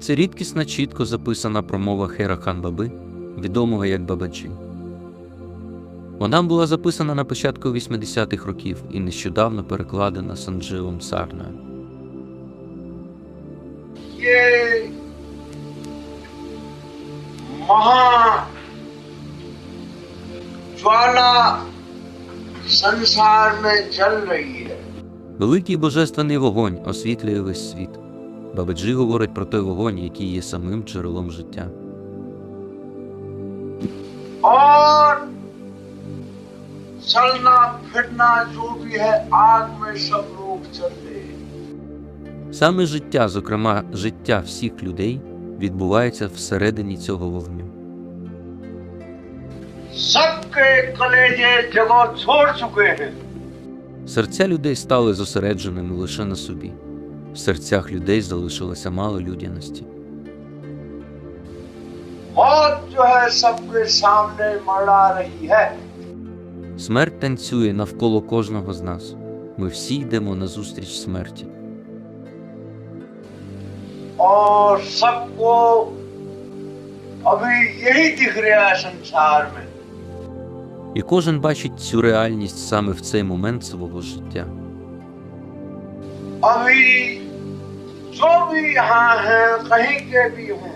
Це рідкісна чітко записана промова Хера Хан Баби, відомого як Бабаджі. Вона була записана на початку 80-х років і нещодавно перекладена санджилом Сарною. Великий божественний вогонь освітлює весь світ. Бабаджі говорить про той вогонь, який є самим джерелом життя. Саме життя, зокрема, життя всіх людей, відбувається всередині цього вогню. Серця людей стали зосередженими лише на собі В серцях людей залишилося мало людяності. मौत जो है सबके सामने मड़ा रही है Смерть танцює навколо кожного з нас. Ми всі йдемо назустріч смерті. और सबको अभी यही दिख रहा है संसार में І кожен бачить цю реальність саме в цей момент свого життя. अभी जो भी यहाँ हैं कहीं के भी हों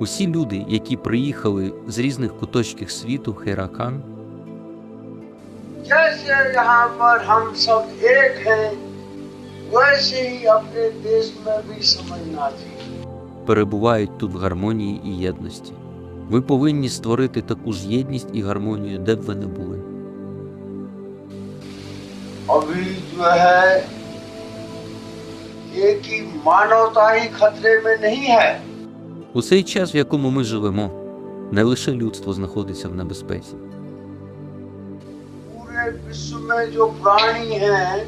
Усі люди, які приїхали з різних куточків світу Херакан, जैसे यहाँ पर हम सब एक हैं वैसे ही अपने देश में भी समझना चाहिए перебувають тут в гармонії і єдності. Ви повинні створити таку ж єдність і гармонію, де б ви не були. अभी जो है एक ही मानवता ही खतरे में नहीं है У цей час, в якому ми живемо, не лише людство знаходиться в небезпеці. पूरे विश्व में जो प्राणी हैं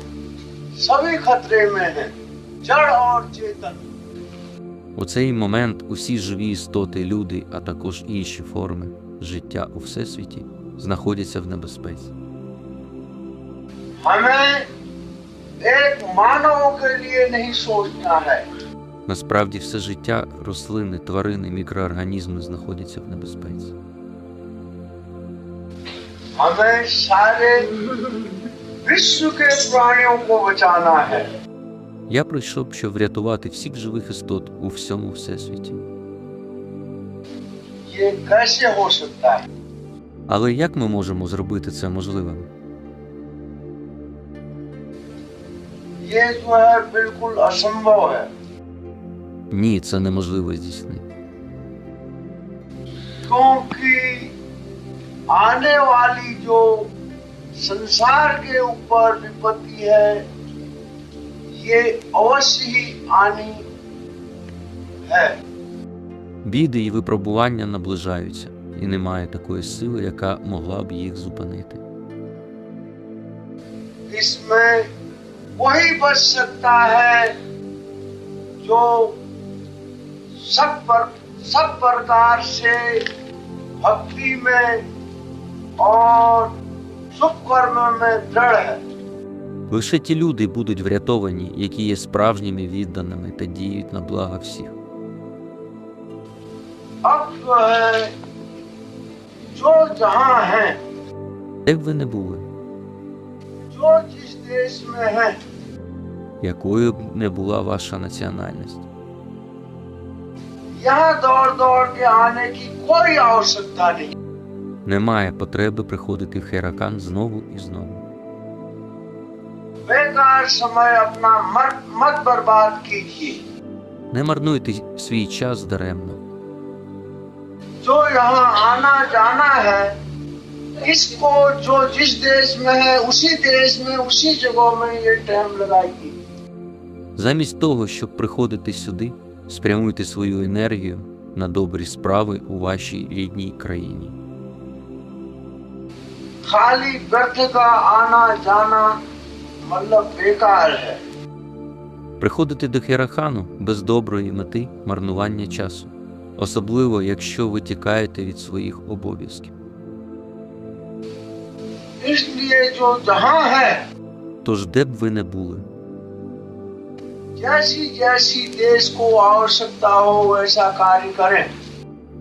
सभी खतरे में हैं जड़ और चेतन У цей момент усі живі істоти, люди, а також інші форми життя у всесвіті знаходяться в небезпеці. हमें एक मानव के लिए नहीं सोचना है Насправді, все життя, рослини, тварини, мікроорганізми знаходяться в небезпеці. हमें सारे विश्व के प्राणियों को बचाना है Я прийшов, щоб врятувати всіх живих істот у всьому всесвіті. ये कैसे हो सकता है Але як ми можемо зробити це можливим? ये जो है बिल्कुल असंभव है Ні, це неможливо здійснити. क्योंकि आने वाली जो संसार के ऊपर विपत्ति है ये अवश्य ही आनी है Біди і випробування наближаються, і немає такої сили, яка могла б їх зупинити. इसमें वही बच सकता है जो सब पर सब प्रकार से भक्ति में और सुख कर्म में दृढ़ है Лише ті люди будуть врятовані, які є справжніми відданими та діють на благо всіх. अब जो है जो जहाँ है Де б ви не були, जो जिस देश में है якою б не була ваша національність? Немає потреби приходити в Херакан знову і знову. Не марнуйте свій час даремно. जो यहाँ आना जाना है इसको जो जिस देश में है उसी देश में उसी जगह में ये टाइम लगाइए Замість того, щоб приходити сюди, спрямуйте свою енергію на добрі справи у вашій рідній країні. खाली व्यर्थ का आना जाना मतलब बेकार है Приходити до Херахану без доброї мети марнування часу, особливо якщо ви тікаєте від своїх обов'язків. Тож, де б ви не були,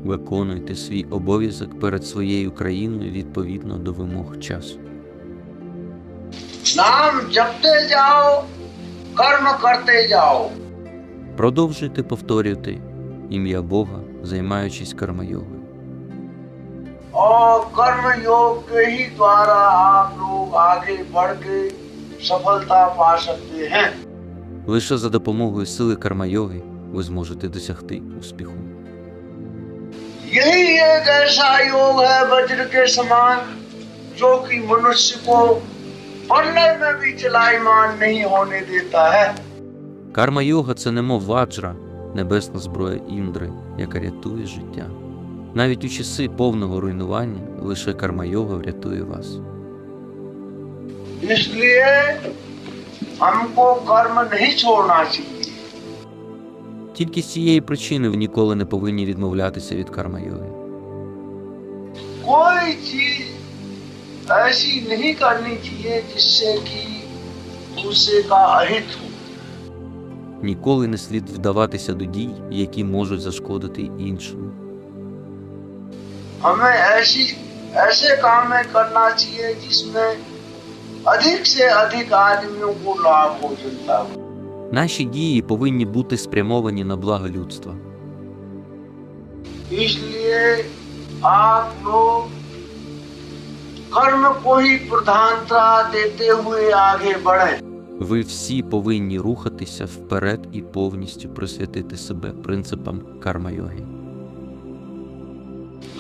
виконуйте свій обов'язок перед своєю країною відповідно до вимог часу. Нам джапте джао, карма карте джао. Продовжуйте повторювати ім'я Бога, займаючись кармайогою. और कर्म योग के ही द्वारा आप लोग आगे बढ़ के सफलता पा सकते हैं Лише за допомогою сили кармайоги ви зможете досягти успіху. यही एक ऐसा योग है वज्र के समान जो कि मनुष्य को प्रलय में भी चलायमान नहीं होने देता है Карма йога це немов ваджра, небесна зброя Індри, яка рятує життя. Навіть у часи повного руйнування лише карма йога врятує вас. Тільки з цієї причини ви ніколи не повинні відмовлятися від карма йоги. Ніколи не слід вдаватися до дій, які можуть зашкодити іншим. हमें ऐसी ऐसे काम में करना चाहिए जिसमें अधिक से अधिक आदमियों को लाभ हो जनता को Наші дії повинні бути спрямовані на благо людства. इसलिए आप लोग कर्म को ही प्रधानता देते हुए आगे बढ़ें Ви всі повинні рухатися вперед і повністю присвятити себе принципам карма йоги.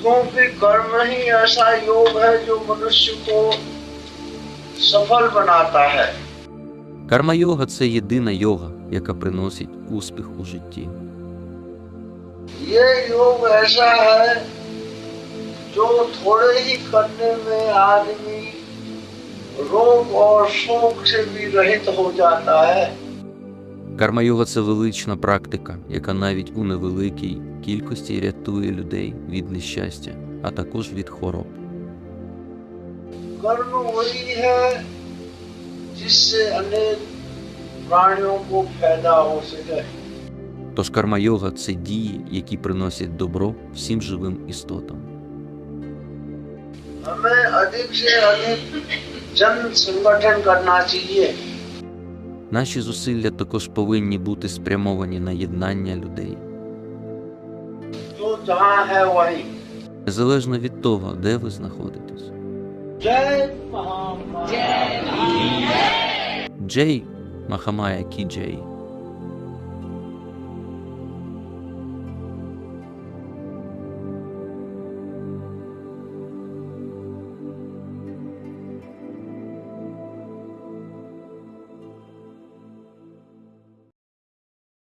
क्योंकि कर्म ही ऐसा योग है जो मनुष्य को सफल बनाता है Карма йога це єдина йога, яка приносить успіх у житті. ये योग ऐसा है जो थोड़े ही करने में आदमी रोग और शोक से भी रहित हो जाता है Карма-йога – це велична практика, яка навіть у невеликій кількості рятує людей від нещастя, а також від хвороб. Тож карма-йога – це дії, які приносять добро всім живим істотам. Ми Наші зусилля також повинні бути спрямовані на єднання людей. Незалежно від того, де ви знаходитесь. Джей Махамая Кіджей.